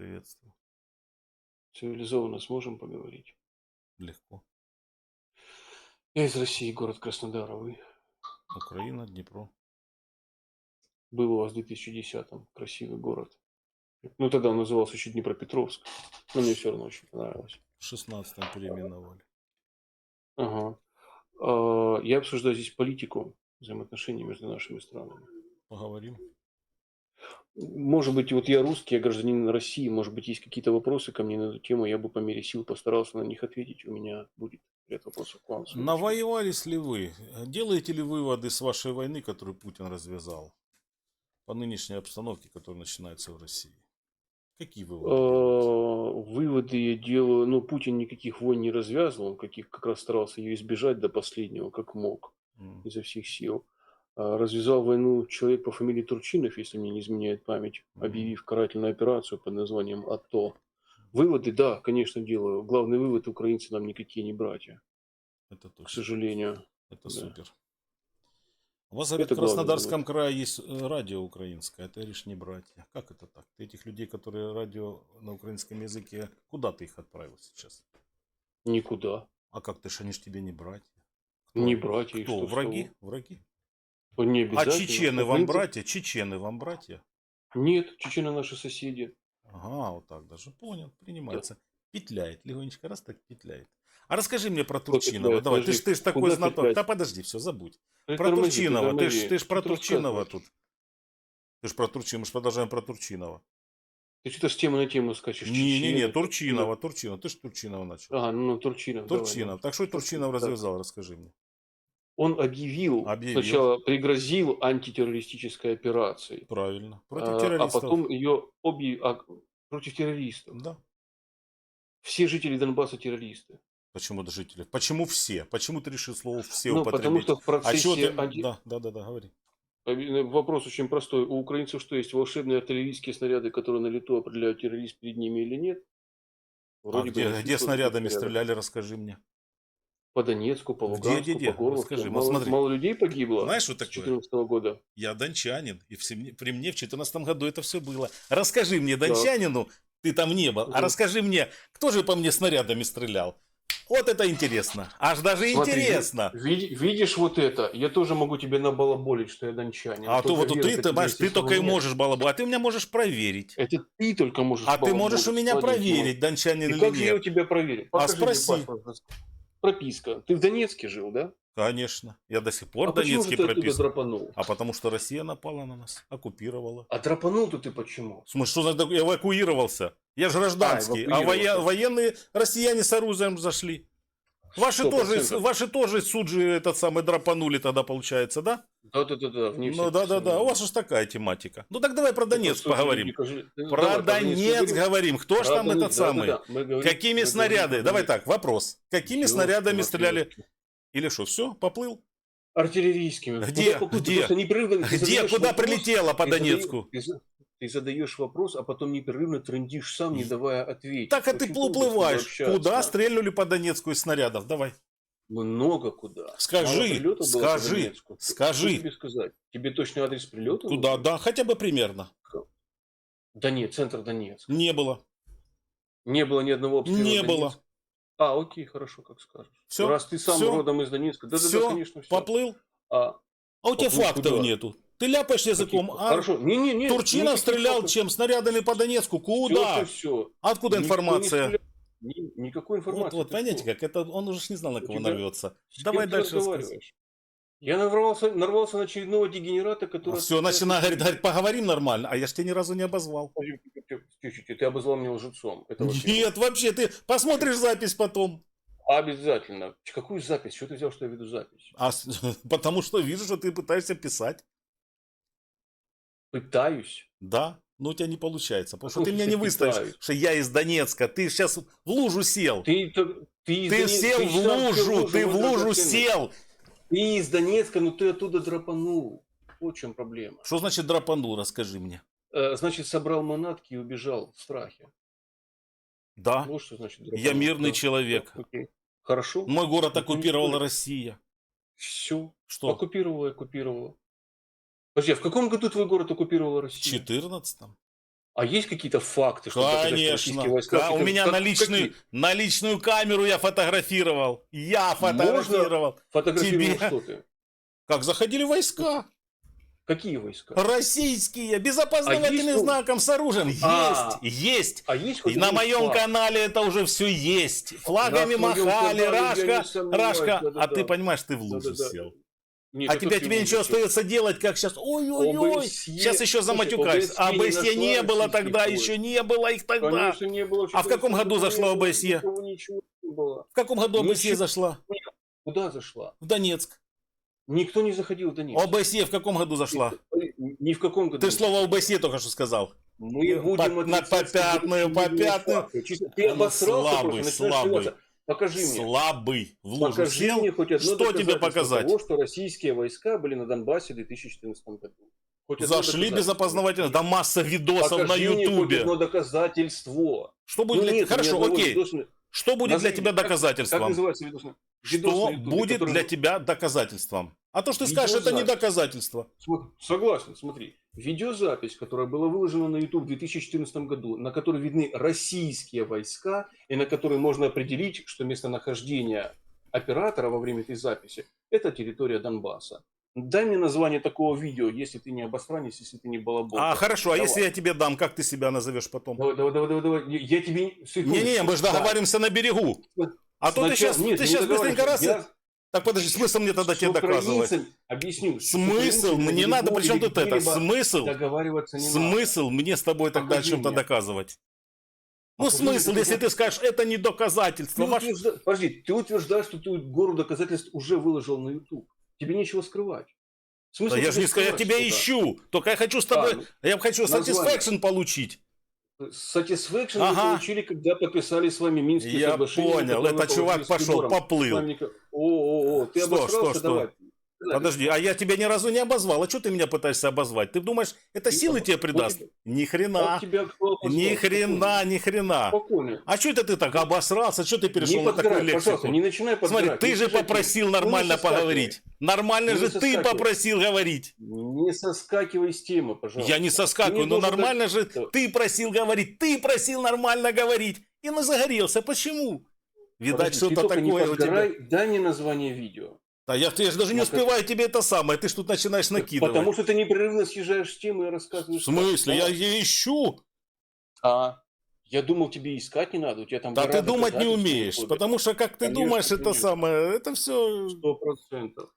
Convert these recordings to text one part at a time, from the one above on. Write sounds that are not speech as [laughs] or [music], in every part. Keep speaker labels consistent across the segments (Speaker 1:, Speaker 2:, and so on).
Speaker 1: приветствую.
Speaker 2: Цивилизованно сможем поговорить.
Speaker 1: Легко.
Speaker 2: Я из России, город Краснодар, а вы?
Speaker 1: Украина, Днепро.
Speaker 2: Был у вас в 2010-м. Красивый город. Ну, тогда он назывался еще Днепропетровск. Но мне все равно очень понравилось.
Speaker 1: В 16 переименовали.
Speaker 2: Ага. А, Я обсуждаю здесь политику взаимоотношений между нашими странами.
Speaker 1: Поговорим.
Speaker 2: Может быть, вот я русский, я гражданин России, может быть, есть какие-то вопросы ко мне на эту тему, я бы по мере сил постарался на них ответить. У меня будет ряд вопросов к вам.
Speaker 1: Навоевались ли вы? Делаете ли выводы с вашей войны, которую Путин развязал? По нынешней обстановке, которая начинается в России. Какие выводы?
Speaker 2: Э, Выводы я делаю. Ну, Путин никаких войн не развязывал, он каких, как раз старался ее избежать до последнего, как мог, изо всех сил. А Развязал войну человек по фамилии Турчинов, если мне не изменяет память, объявив карательную операцию под названием АТО. Выводы, да, конечно, делаю. Главный вывод, украинцы нам никакие не братья,
Speaker 1: Это
Speaker 2: к
Speaker 1: точно.
Speaker 2: сожалению.
Speaker 1: Это
Speaker 2: да.
Speaker 1: супер. У вас,
Speaker 2: Это
Speaker 1: в Краснодарском крае есть э, радио украинское, это лишь не братья. Как это так? Ты этих людей, которые радио на украинском языке, куда ты их отправил сейчас?
Speaker 2: Никуда.
Speaker 1: А как ты ж, они ж тебе не братья? Кто
Speaker 2: Не братья.
Speaker 1: Кто?
Speaker 2: что,
Speaker 1: Враги?
Speaker 2: что
Speaker 1: Враги?
Speaker 2: Не
Speaker 1: А
Speaker 2: обязательно.
Speaker 1: чечены вам братья? Чечены вам братья?
Speaker 2: Нет, чечены наши соседи.
Speaker 1: Ага, вот так даже. Понял, принимается. Петляет, легонечко раз так петляет. А расскажи мне про Турчинова.
Speaker 2: петляет?
Speaker 1: Давай, ты ж,
Speaker 2: Подожди,
Speaker 1: ты ж такой
Speaker 2: куда
Speaker 1: знаток.
Speaker 2: петлять?
Speaker 1: Да подожди, все, забудь. Про
Speaker 2: Притормози,
Speaker 1: Турчинова. Ты ж, ты ж про
Speaker 2: Что ты
Speaker 1: Турчинова
Speaker 2: рассказываешь?
Speaker 1: тут. Ты ж про Турчинова, мы ж продолжаем про Турчинова.
Speaker 2: Ты что-то с темы на тему скачешь.
Speaker 1: Не-не-не,
Speaker 2: Чечена,
Speaker 1: Турчинова, Турчинова. Ты ж Турчинова начал.
Speaker 2: Ага, ну Турчинов. давай,
Speaker 1: Турчинов.
Speaker 2: давай.
Speaker 1: Так что Турчинов
Speaker 2: Так.
Speaker 1: развязал, расскажи мне.
Speaker 2: Он объявил,
Speaker 1: Объявил.
Speaker 2: сначала пригрозил антитеррористической операцией,
Speaker 1: Правильно. Против
Speaker 2: а, а
Speaker 1: террористов.
Speaker 2: потом ее объявил против террористов.
Speaker 1: Да.
Speaker 2: Все жители Донбасса террористы.
Speaker 1: Почему до жителей? Почему все? Почему ты решил слово все
Speaker 2: ну,
Speaker 1: употребить?
Speaker 2: потому что в
Speaker 1: а
Speaker 2: процессе...
Speaker 1: ты...
Speaker 2: анти-
Speaker 1: Да, да, да, да, говори.
Speaker 2: Объ- Вопрос очень простой. У украинцев что, есть волшебные артиллерийские снаряды, которые на лету определяют, террорист перед ними или нет?
Speaker 1: А
Speaker 2: Вроде бы
Speaker 1: где, где снарядами стреляли, расскажи мне.
Speaker 2: По Донецку, по
Speaker 1: Где,
Speaker 2: Луганску,
Speaker 1: где, где?
Speaker 2: по Горловке.
Speaker 1: Расскажи, вот
Speaker 2: мало,
Speaker 1: смотри.
Speaker 2: мало людей погибло
Speaker 1: Знаешь, что
Speaker 2: с
Speaker 1: такое?
Speaker 2: 2014 года.
Speaker 1: Я дончанин, и мне- при мне в 2014 году это все было. Расскажи мне, дончанину, ты там не был, а
Speaker 2: Мгм.
Speaker 1: расскажи мне, кто же по мне снарядами стрелял? Вот это интересно. Аж даже
Speaker 2: Смотри,
Speaker 1: интересно.
Speaker 2: ви- видишь вот это? Я тоже могу тебе набалаболить, что я дончанин.
Speaker 1: А то вот ты, ты, ты только и
Speaker 2: нет.
Speaker 1: можешь балабу, а ты меня можешь проверить.
Speaker 2: Это ты только можешь
Speaker 1: А ты можешь у
Speaker 2: балаболить,
Speaker 1: меня
Speaker 2: молодец,
Speaker 1: проверить, дончанин или
Speaker 2: как же я у
Speaker 1: нет.
Speaker 2: тебя проверю?
Speaker 1: А спроси.
Speaker 2: паспорт. Прописка. Ты в Донецке жил, да?
Speaker 1: Конечно. Я до сих пор
Speaker 2: а
Speaker 1: в Донецке прописан.
Speaker 2: драпанул?
Speaker 1: А потому что Россия напала на нас, оккупировала.
Speaker 2: А драпанул-то ты почему?
Speaker 1: В смысле, что значит такое? эвакуировался? Я же гражданский. А,
Speaker 2: эвакуировался.
Speaker 1: военные россияне с оружием зашли. Ваши тоже, ваши тоже суджи этот самый драпанули тогда, получается, да?
Speaker 2: Вне
Speaker 1: Ну
Speaker 2: всяких
Speaker 1: да, да, да.
Speaker 2: сомнений.
Speaker 1: У вас же такая тематика. Ну так давай про
Speaker 2: Ну,
Speaker 1: Донецк поговорим.
Speaker 2: Ну,
Speaker 1: Про
Speaker 2: давай,
Speaker 1: Донецк
Speaker 2: говорим.
Speaker 1: Кто ж
Speaker 2: Про
Speaker 1: там
Speaker 2: Донецк,
Speaker 1: этот самый?
Speaker 2: да-да-да. Мы говорим-
Speaker 1: Какими снаряды?
Speaker 2: говорим
Speaker 1: Давай так, вопрос. Какими
Speaker 2: Ёлки,
Speaker 1: снарядами стреляли? Или что, все, поплыл?
Speaker 2: Артиллерийскими.
Speaker 1: Где?
Speaker 2: Куда
Speaker 1: Где? Где, куда прилетело по Донецку?
Speaker 2: Ты, ты задаешь вопрос, а потом непрерывно трендишь сам, не давая ответить.
Speaker 1: Так, а ты
Speaker 2: Очень
Speaker 1: уплываешь. Куда стрельнули по Донецку из снарядов? Давай.
Speaker 2: Много куда.
Speaker 1: Скажи, скажи, скажи.
Speaker 2: Что тебе сказать? Тебе точный адрес прилета?
Speaker 1: Куда? Да, хотя бы примерно.
Speaker 2: Да нет, центр Донецк.
Speaker 1: Не было.
Speaker 2: Не было ни одного обстрела
Speaker 1: Не было.
Speaker 2: А, окей, хорошо, как скажешь.
Speaker 1: Все?
Speaker 2: Раз ты сам
Speaker 1: Всё?
Speaker 2: родом из Донецка. Да, да,
Speaker 1: Все?
Speaker 2: да, конечно, все.
Speaker 1: Поплыл?
Speaker 2: А,
Speaker 1: А у тебя
Speaker 2: Поплыл
Speaker 1: фактов
Speaker 2: куда?
Speaker 1: нету. Ты ляпаешь языком,
Speaker 2: каких-
Speaker 1: а
Speaker 2: Хорошо. Не, не, не.
Speaker 1: Турчинов стрелял чем? Снарядами по Донецку? Куда?
Speaker 2: Все, все.
Speaker 1: Откуда информация?
Speaker 2: никакой информации.
Speaker 1: Вот, вот
Speaker 2: Ты
Speaker 1: понимаете, как это он уже не знал, на кого нарвется. Давай
Speaker 2: ты
Speaker 1: дальше рассказывай.
Speaker 2: Я нарвался, нарвался на очередного дегенерата, который...
Speaker 1: Все, начинай говорить, говорить, поговорим нормально, а я ж тебя ни разу не обозвал.
Speaker 2: Чуть-чуть, ты обозвал меня лжецом. Это во-первых.
Speaker 1: Нет, вообще, ты посмотришь запись потом.
Speaker 2: Обязательно. Какую запись? Что ты взял, что я веду запись?
Speaker 1: А, [laughs] потому что вижу, что ты пытаешься писать.
Speaker 2: Пытаюсь.
Speaker 1: Да, но у тебя не получается, потому что ты меня не выставишь,
Speaker 2: пытаюсь.
Speaker 1: что я из Донецка. Ты сейчас в лужу сел.
Speaker 2: Ты, ты, ты,
Speaker 1: Ты
Speaker 2: Донецка-
Speaker 1: сел
Speaker 2: ты
Speaker 1: в
Speaker 2: сам
Speaker 1: лужу, ты в лужу сел.
Speaker 2: Ты из Донецка, но ты оттуда драпанул. Вот в чем проблема.
Speaker 1: Что значит драпанул, расскажи мне.
Speaker 2: Э, Значит, собрал манатки и убежал в страхе.
Speaker 1: Да,
Speaker 2: Вот что значит драпанул.
Speaker 1: я мирный
Speaker 2: Да.
Speaker 1: человек.
Speaker 2: Окей. Хорошо.
Speaker 1: Мой город
Speaker 2: не
Speaker 1: оккупировала. Россия.
Speaker 2: Все.
Speaker 1: Что?
Speaker 2: Оккупировала, оккупировала. Подожди, а в каком году твой город оккупировала
Speaker 1: В
Speaker 2: Россия?
Speaker 1: 14
Speaker 2: А есть какие-то факты, что
Speaker 1: Конечно.
Speaker 2: войска...
Speaker 1: Ка- У меня
Speaker 2: как-
Speaker 1: наличную,
Speaker 2: какие?
Speaker 1: наличную камеру я фотографировал. Я фотографировал.
Speaker 2: Фотографировал
Speaker 1: Тебе-
Speaker 2: что ты?
Speaker 1: Как заходили войска.
Speaker 2: Какие войска?
Speaker 1: Российские, без опознавательным
Speaker 2: А есть, ну-
Speaker 1: знаком с оружием. Есть,
Speaker 2: А.
Speaker 1: есть.
Speaker 2: А есть
Speaker 1: И на моем
Speaker 2: факт?
Speaker 1: канале это уже все есть. Флагами махали, Рашка, Рашка.
Speaker 2: да-да-да.
Speaker 1: А ты понимаешь, ты в лужу
Speaker 2: Да-да-да.
Speaker 1: сел.
Speaker 2: Нет,
Speaker 1: А
Speaker 2: это
Speaker 1: тебе ничего
Speaker 2: умничаешь.
Speaker 1: остается делать, как сейчас. Ой-ой-ой. Сейчас еще заматюкаюсь.
Speaker 2: ОБСЕ не
Speaker 1: не было тогда,
Speaker 2: войск.
Speaker 1: еще не было их тогда.
Speaker 2: Конечно, не было.
Speaker 1: А в каком году зашла ОБСЕ?
Speaker 2: Не.
Speaker 1: В каком году
Speaker 2: Ну,
Speaker 1: ОБСЕ
Speaker 2: чё-
Speaker 1: зашла?
Speaker 2: Куда зашла?
Speaker 1: В Донецк.
Speaker 2: Никто не заходил в Донецк.
Speaker 1: ОБСЕ в каком году зашла?
Speaker 2: Ни в каком году.
Speaker 1: Ты слово ОБСЕ только что сказал.
Speaker 2: Мы
Speaker 1: По-
Speaker 2: будем
Speaker 1: на
Speaker 2: отрицать
Speaker 1: попятную, попятную.
Speaker 2: Ты
Speaker 1: Ну,
Speaker 2: обосрался
Speaker 1: слабый,
Speaker 2: просто, начинаешь
Speaker 1: слабый.
Speaker 2: Покажи мне.
Speaker 1: Слабый. В лужу
Speaker 2: Покажи
Speaker 1: сел.
Speaker 2: мне хоть одно
Speaker 1: Что тебе показать?
Speaker 2: того, что российские войска были на Донбассе в 2014 году. Хоть
Speaker 1: Зашли без опознавательного. Да масса видосов на
Speaker 2: Покажи мне хоть
Speaker 1: Ютубе.
Speaker 2: одно доказательство.
Speaker 1: Что будет
Speaker 2: Ну,
Speaker 1: для
Speaker 2: нет,
Speaker 1: Хорошо, окей.
Speaker 2: видоса-
Speaker 1: Что будет для
Speaker 2: Назови,
Speaker 1: тебя
Speaker 2: как- Как
Speaker 1: доказательством?
Speaker 2: называется видос? на-
Speaker 1: Что
Speaker 2: видос на Ютубе,
Speaker 1: будет
Speaker 2: который-
Speaker 1: для тебя доказательством? А то, что ты скажешь, это не
Speaker 2: Видеозапись.
Speaker 1: доказательство.
Speaker 2: Смо- Согласен, смотри. Видеозапись, которая была выложена на YouTube в 2014 году, на которой видны российские войска, и на которой можно определить, что местонахождение оператора во время этой записи – это территория Донбасса. Дай мне название такого видео, если ты не обосранец, если ты не балабол.
Speaker 1: А хорошо, а
Speaker 2: Давай.
Speaker 1: если я тебе дам, как ты себя назовешь потом?
Speaker 2: Давай, давай, давай, давай, давай. Я тебе...
Speaker 1: Не-не, мы же
Speaker 2: Да.
Speaker 1: договариваемся на берегу. А то ты
Speaker 2: Сначала-
Speaker 1: сейчас,
Speaker 2: нет,
Speaker 1: ты
Speaker 2: не
Speaker 1: сейчас быстренько раз...
Speaker 2: Я
Speaker 1: Так подожди, смысл мне тогда тебе доказывать?
Speaker 2: Объясню.
Speaker 1: Смысл? Мне
Speaker 2: на
Speaker 1: надо,
Speaker 2: берегу
Speaker 1: при чем
Speaker 2: или
Speaker 1: тут это? Смысл?
Speaker 2: Договариваться не надо.
Speaker 1: Смысл мне с тобой тогда о чем-то доказывать? Ну
Speaker 2: Покажи
Speaker 1: смысл, если ты скажешь, это не доказательство.
Speaker 2: Ты
Speaker 1: Ваш-
Speaker 2: утвержда- Подожди, ты утверждаешь, что ты гору доказательств уже выложил на YouTube. Тебе нечего скрывать. Смысл
Speaker 1: Да я же не сказал, я тебя
Speaker 2: что-то?
Speaker 1: ищу. Только я хочу с тобой,
Speaker 2: А, ну,
Speaker 1: я хочу
Speaker 2: название.
Speaker 1: satisfaction получить.
Speaker 2: Satisfaction
Speaker 1: Ага.
Speaker 2: вы получили, когда подписали с вами Минские
Speaker 1: Я
Speaker 2: соглашения.
Speaker 1: понял,
Speaker 2: которые
Speaker 1: это чувак пошел, поплыл.
Speaker 2: О, о, о, ты
Speaker 1: Что,
Speaker 2: обосрался,
Speaker 1: что, что?
Speaker 2: давай.
Speaker 1: Подожди, а я тебя ни разу не обозвал. А что ты меня пытаешься обозвать? Ты думаешь, это силы тебе придаст? Ни хрена. Ни хрена, ни хрена. А что это ты так обосрался? Что ты перешел на такую лексику?
Speaker 2: не начинай.
Speaker 1: Смотри, ты же попросил нормально поговорить. Нормально же ты попросил говорить.
Speaker 2: Не соскакивай с темы, пожалуйста.
Speaker 1: Я не соскакиваю, но нормально же ты просил говорить. Ты просил нормально говорить. И загорелся. Почему? Видать, что-то такое у тебя.
Speaker 2: Дай мне название видео.
Speaker 1: Да я, я же даже не успеваю тебе это самое. Ты ж тут начинаешь накидывать.
Speaker 2: Потому что ты непрерывно съезжаешь темы и рассказываешь.
Speaker 1: В смысле? Я ее ищу.
Speaker 2: А, я думал, тебе искать не надо, у тебя там
Speaker 1: Да ты думать не умеешь. Потому что, как ты
Speaker 2: Конечно,
Speaker 1: думаешь, это самое, это все
Speaker 2: Сто процентов.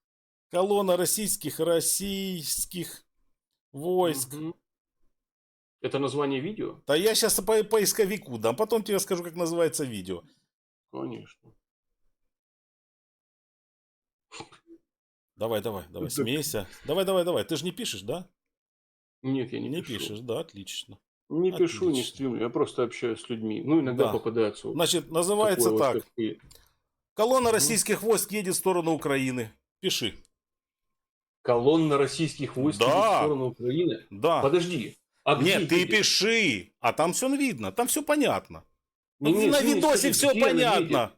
Speaker 1: колонна российских, российских войск.
Speaker 2: Это название видео?
Speaker 1: Да я сейчас по поисковику дам, потом тебе скажу, как называется видео.
Speaker 2: Конечно.
Speaker 1: Давай, давай, давай, смейся. Давай, давай, давай. Ты же не пишешь, да?
Speaker 2: Нет, я не,
Speaker 1: Не,
Speaker 2: пишу.
Speaker 1: пишешь, да, отлично.
Speaker 2: Не пишу, не
Speaker 1: Отлично.
Speaker 2: стримлю, я просто общаюсь с людьми. Ну, иногда
Speaker 1: Да.
Speaker 2: попадаются вот
Speaker 1: Значит, называется
Speaker 2: вот,
Speaker 1: так.
Speaker 2: как ты.
Speaker 1: Колонна
Speaker 2: Мгм.
Speaker 1: российских войск едет в сторону Украины. Пиши.
Speaker 2: Колонна российских войск
Speaker 1: Да.
Speaker 2: идет в сторону Украины.
Speaker 1: Да.
Speaker 2: Подожди. А
Speaker 1: Нет, ты
Speaker 2: едет?
Speaker 1: пиши. А там все видно, там все понятно.
Speaker 2: Не, не,
Speaker 1: на видосе все понятно.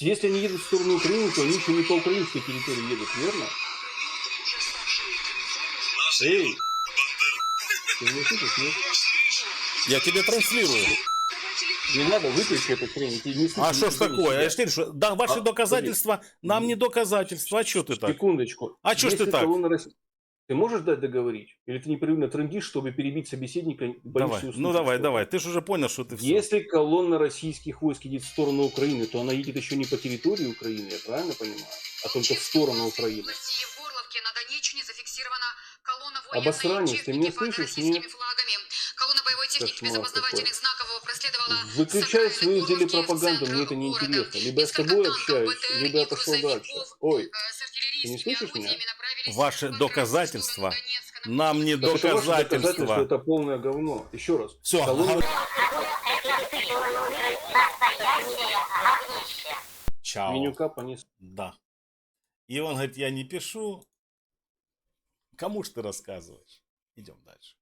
Speaker 2: Если они едут в сторону Украины, то они еще не по украинской территории едут, верно? Эй! Ты меня слышишь, нет?
Speaker 1: Я тебе транслирую.
Speaker 2: Не надо, выключи этот хрень. ты не
Speaker 1: А что ж такое? Я ж говорю, что да, ваши
Speaker 2: А,
Speaker 1: доказательства нам не доказательства. А что ты так?
Speaker 2: Секундочку.
Speaker 1: А чё ж ты так?
Speaker 2: колонна Ты можешь дать договорить? Или ты непрерывно трендишь, чтобы перебить собеседника?
Speaker 1: Давай,
Speaker 2: услышать
Speaker 1: ну давай,
Speaker 2: что-то?
Speaker 1: давай. Ты же уже понял, что ты все.
Speaker 2: Если колонна российских войск едет в сторону Украины, то она едет еще не по территории Украины, я правильно понимаю? А только в сторону Украины.
Speaker 3: области Егорловки на Донеччине зафиксирована колонна военной
Speaker 2: Обосранец, ты меня слышишь? Нет.
Speaker 3: флагами. Колонна боевой техники без
Speaker 2: Кошмар
Speaker 3: опознавательных знаков проследовала
Speaker 2: Выключай свою телепропаганду, мне это не интересно. Либо я с тобой общаюсь,
Speaker 3: БТР
Speaker 2: либо я пошел дальше. Ой,
Speaker 3: э, артиллерийскими
Speaker 2: ты не слышишь меня?
Speaker 1: Ваши доказательства нам не
Speaker 2: так это ваше доказательство,
Speaker 1: доказательства.
Speaker 2: это полное говно. Еще раз.
Speaker 1: Все,
Speaker 2: Колонна
Speaker 1: Чао.
Speaker 2: Менюка понес.
Speaker 1: Да. И он говорит, я не пишу. Кому ж ты рассказываешь? Идем дальше.